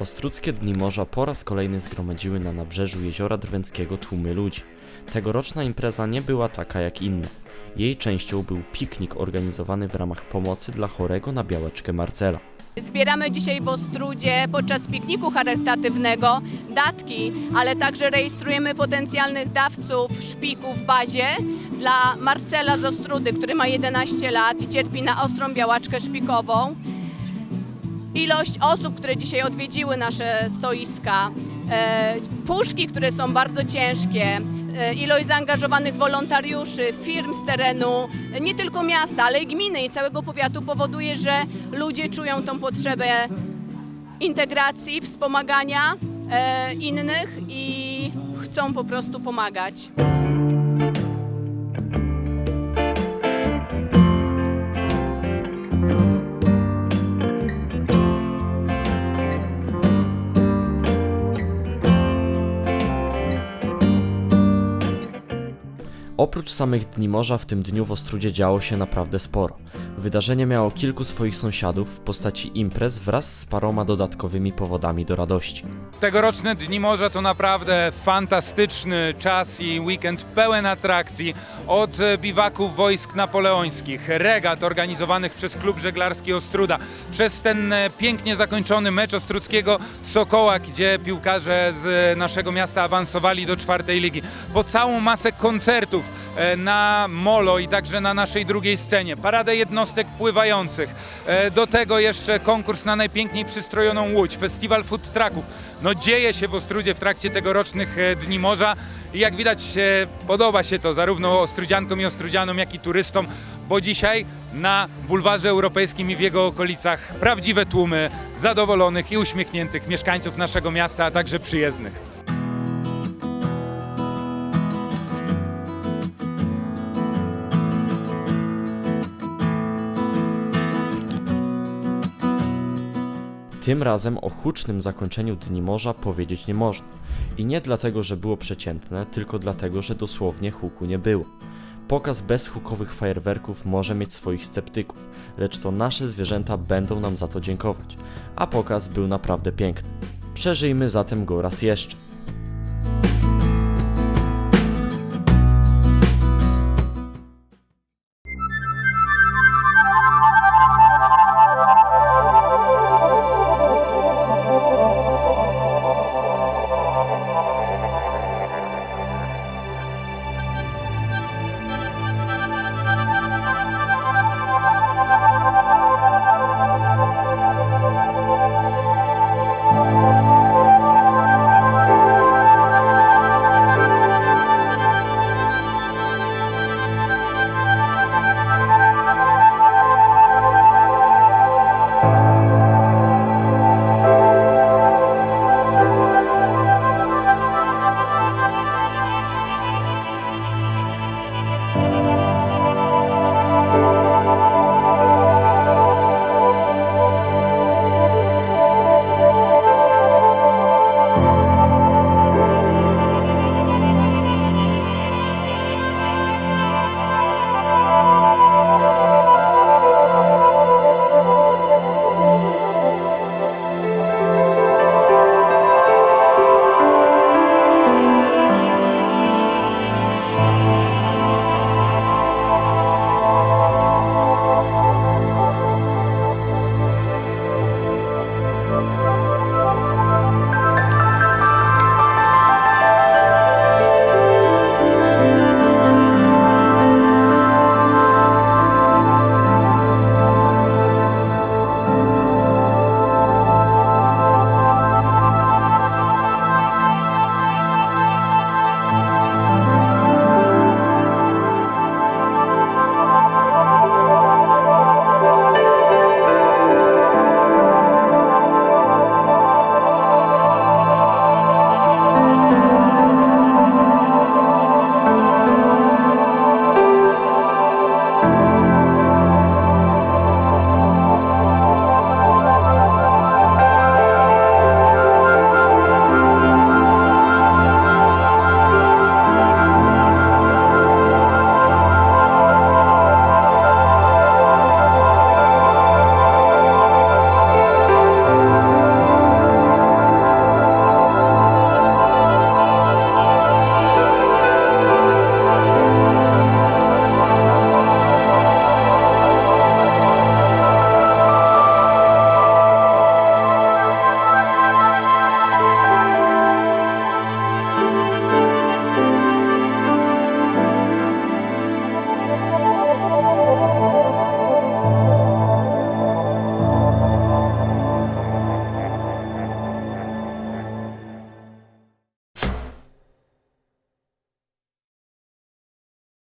Ostruckie Dni Morza po raz kolejny zgromadziły na nabrzeżu Jeziora Drwęckiego tłumy ludzi. Tegoroczna impreza nie była taka jak inne. Jej częścią był piknik organizowany w ramach pomocy dla chorego na białaczkę Marcela. Zbieramy dzisiaj w Ostrudzie podczas pikniku charytatywnego datki, ale także rejestrujemy potencjalnych dawców szpiku w bazie dla Marcela z Ostrudy, który ma 11 lat i cierpi na ostrą białaczkę szpikową. Ilość osób, które dzisiaj odwiedziły nasze stoiska, e, puszki, które są bardzo ciężkie, e, ilość zaangażowanych wolontariuszy, firm z terenu, nie tylko miasta, ale i gminy i całego powiatu powoduje, że ludzie czują tą potrzebę integracji, wspomagania e, innych i chcą po prostu pomagać. Oprócz samych Dni Morza w tym dniu w Ostrudzie działo się naprawdę sporo. Wydarzenie miało kilku swoich sąsiadów w postaci imprez wraz z paroma dodatkowymi powodami do radości. Tegoroczne Dni Morza to naprawdę fantastyczny czas i weekend pełen atrakcji. Od biwaków wojsk napoleońskich, regat organizowanych przez klub żeglarski Ostruda, przez ten pięknie zakończony mecz Ostruckiego Sokoła, gdzie piłkarze z naszego miasta awansowali do czwartej ligi, po całą masę koncertów na Molo i także na naszej drugiej scenie, paradę jednostek pływających, e, do tego jeszcze konkurs na najpiękniej przystrojoną łódź, festiwal food trucków. No dzieje się w Ostrudzie w trakcie tegorocznych e, Dni Morza i jak widać e, podoba się to zarówno ostrudziankom i ostrudzianom, jak i turystom, bo dzisiaj na bulwarze europejskim i w jego okolicach prawdziwe tłumy zadowolonych i uśmiechniętych mieszkańców naszego miasta, a także przyjezdnych. Tym razem o hucznym zakończeniu Dni Morza powiedzieć nie można. I nie dlatego, że było przeciętne, tylko dlatego, że dosłownie huku nie było. Pokaz bez hukowych fajerwerków może mieć swoich sceptyków, lecz to nasze zwierzęta będą nam za to dziękować. A pokaz był naprawdę piękny. Przeżyjmy zatem go raz jeszcze.